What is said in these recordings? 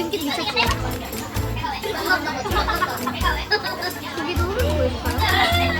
이게 진짜 좋아. 여기도 흐르는 거 있을까요?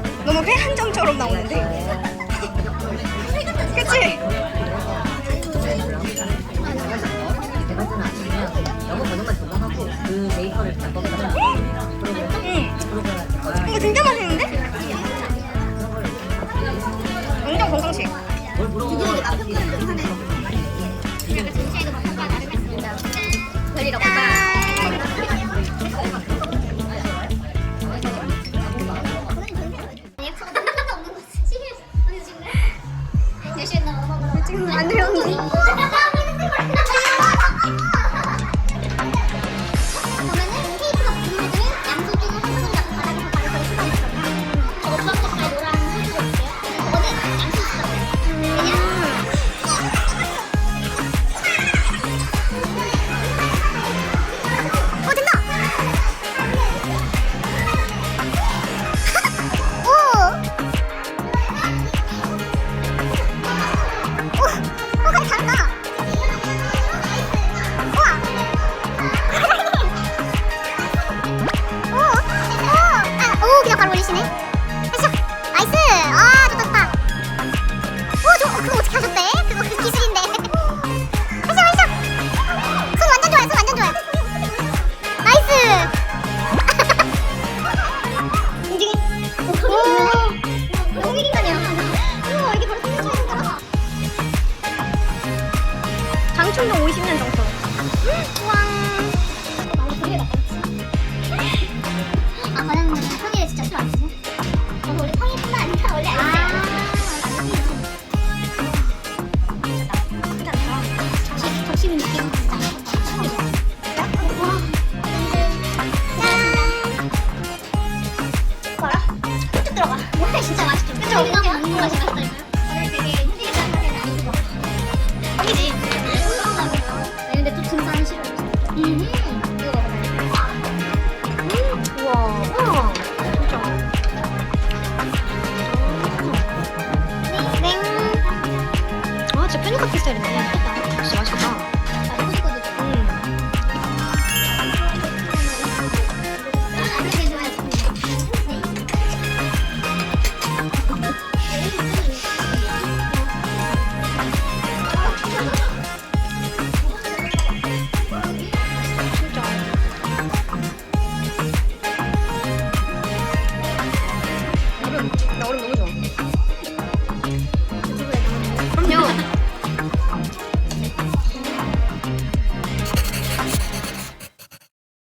너무 회한정처럼 나오는데? 그치? 이거 진짜 맛있는 치네. 으쌰! 아이스. 아, 좋다 좋다. 어, 와, 저 어, 그거 어떻게 하셨대? 그거 그 기술인데. 아이스 아이스. 손 완전 좋아요. 손 완전 좋아요. 나이스. 움직이. 50년 정도. 음, 우왕. 아, 과연. 들어가. 쭉 들어가. 진짜 맛있죠? 그쵸? 이거 맛있었어요. 오늘 되게